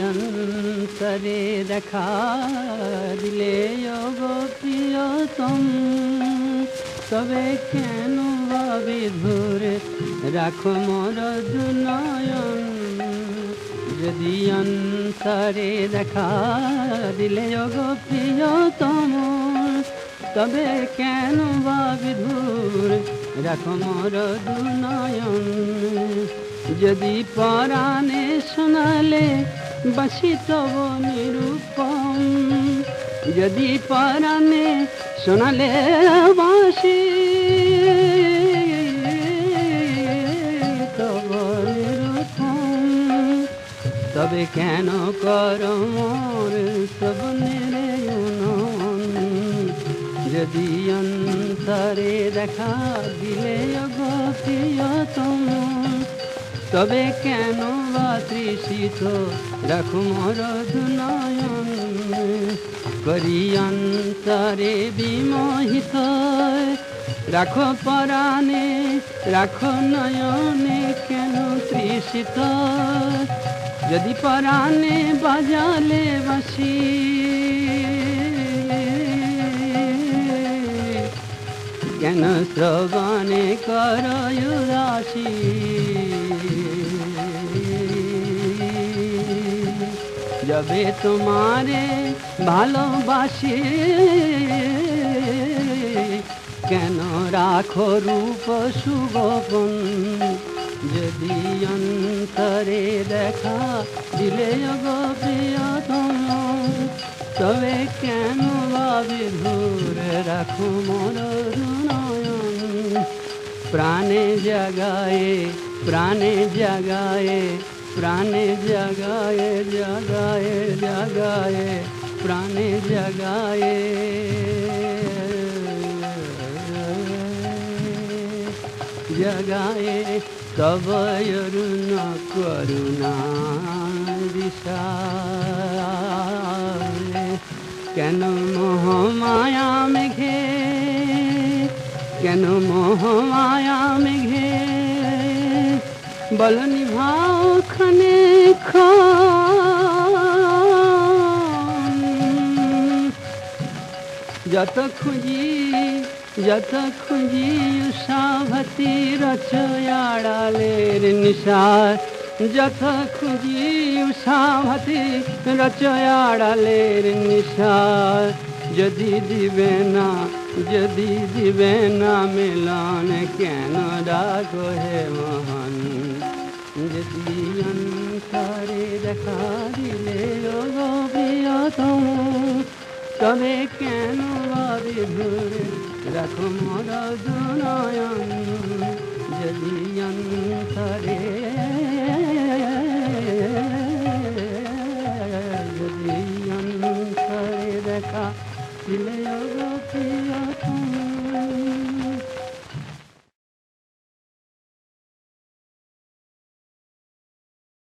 অন্তরে দেখা দিলে প্রিয়তম, তবে কেন ভাবে ধরে রাখো মোর দুনয়ন যদি অন্তরে দেখা দিলে প্রিয়তম তবে কেন ভাবে ধরে রাখো মোর দুনয়ন। যদি পরাণে শোনালে বাসি তব নিরূপম। যদি পরাণে শোনালে বাসি তব নিরূপম। তবে কেন কর মোর সব যদি অন্তরে দেখা দিলে তবে কেন বা তৃষিত? রাখো মোর নয়ন, করি অন্তরে বিমোহিত। রাখো পরাণে, রাখো নয়নে কেন তৃষিত? যদি পরাণে বাজালে বাসি কেন শ্রবণে কর উদাসী যবে তোমারে ভালোবাসি, কেন রাখো রূপ সুগোপন? যদি অন্তরে দেখা দিলে গো প্রিয়তম, তবে কেন ভাবে ধরে রাখো নয়ন প্রাণে জাগায়ে প্রাণে জাগায়ে প্রাণে জাগায়ে জাগায়ে জাগায়ে, প্রাণে জাগায়ে। জগায়ে তব অরুণ করুণা দিশায় কেন মোহ মায়া কেন মোহ মায়া মেঘে বল নিভাও খানে যত খুঁজি যত খুঁজি উষাভতি রচয়াড়ালের নিশার যত খুঁজি উষাভতি রচয়াড়ালের নিশার যদি দিবে না, যদি দিবে না মিলন, কেন রাখো হে মহান? যদি অন্তরে দেখা দিলে প্রিয়তম, তবে কেন ভাবি ঘুরে রাখো মোর দুনয়ন? যদি অন্তরে যদি অন্তরে দেখা Sileo Gopi